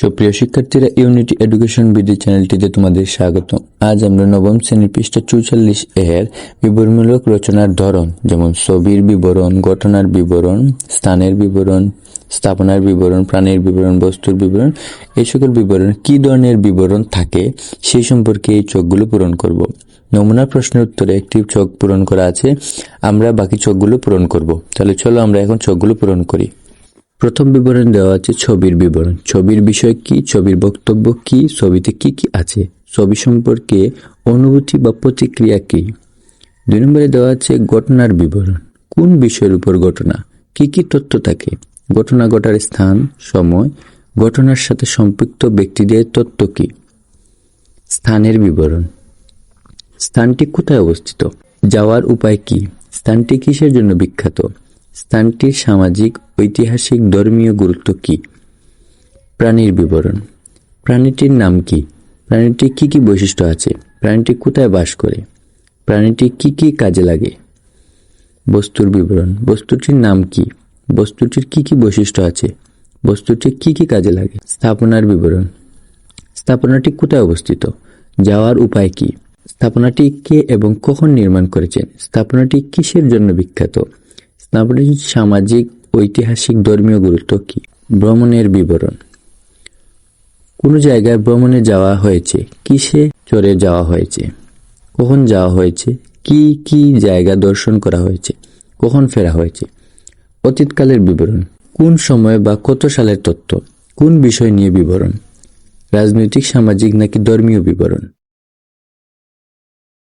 সুপ্রিয় শিক্ষার্থীরা unity education BD চ্যানেলটিতে তোমাদের স্বাগত আজ আমরা নবম শ্রেণির পৃষ্ঠা চৌচল্লিশ এর বিবরণমূলক রচনার ধরন, যেমন ছবির বিবরণ ঘটনার বিবরণ, স্থানের বিবরণ, স্থাপনার বিবরণ, প্রাণীর বিবরণ, বস্তুর বিবরণ, এই সকল বিবরণ কি ধরনের বিবরণ থাকে সেই সম্পর্কে এই চোখগুলো পূরণ করব। নমুনা প্রশ্নের উত্তরে একটি চোখ পূরণ করা আছে, আমরা বাকি চোখগুলো পূরণ করব। তাহলে চলো আমরা এখন চোখগুলো পূরণ করি। প্রথম বিবরণ দেওয়া আছে ছবির বিবরণ। ছবির বিষয় কি? ছবির বক্তব্য কি? ছবিতে কি কি আছে? ছবি সম্পর্কে অনুভূতি বা প্রতিক্রিয়া কি? দুই নম্বরে দেওয়া আছে ঘটনার বিবরণ। কোন বিষয়ের উপর ঘটনা? কি কি তথ্য থাকে? ঘটনা ঘটার স্থান, সময়, ঘটনার সাথে সম্পৃক্ত ব্যক্তিদের তথ্য কি? স্থানের বিবরণ। স্থানটি কোথায় অবস্থিত? যাওয়ার উপায় কি? স্থানটি কিসের জন্য বিখ্যাত? স্থানটির সামাজিক, ঐতিহাসিক, ধর্মীয় গুরুত্ব কি? প্রাণীর বিবরণ। প্রাণীটির নাম কি? প্রাণীটির কি কি বৈশিষ্ট্য আছে? প্রাণীটি কোথায় বাস করে? প্রাণীটি কি কি কাজে লাগে? বস্তুর বিবরণ। বস্তুটির নাম কি? বস্তুটির কি কি বৈশিষ্ট্য আছে? বস্তুটি কি কি কাজে লাগে? স্থাপনার বিবরণ। স্থাপনাটি কোথায় অবস্থিত? যাওয়ার উপায় কি? স্থাপনাটি কে এবং কখন নির্মাণ করেছেন? স্থাপনাটি কিসের জন্য বিখ্যাত? স্থাপনাটির সামাজিক, ঐতিহাসিক, ধর্মীয় গুরুত্ব কি? ভ্রমণের বিবরণ। কোন জায়গায় ভ্রমণে যাওয়া হয়েছে? কিসে চড়ে যাওয়া হয়েছে? কখন যাওয়া হয়েছে? কি কি জায়গা দর্শন করা হয়েছে? কখন ফেরা হয়েছে? অতীতকালের বিবরণ। কোন সময় বা কত সালের তথ্য? কোন বিষয় নিয়ে বিবরণ? রাজনৈতিক, সামাজিক নাকি ধর্মীয় বিবরণ?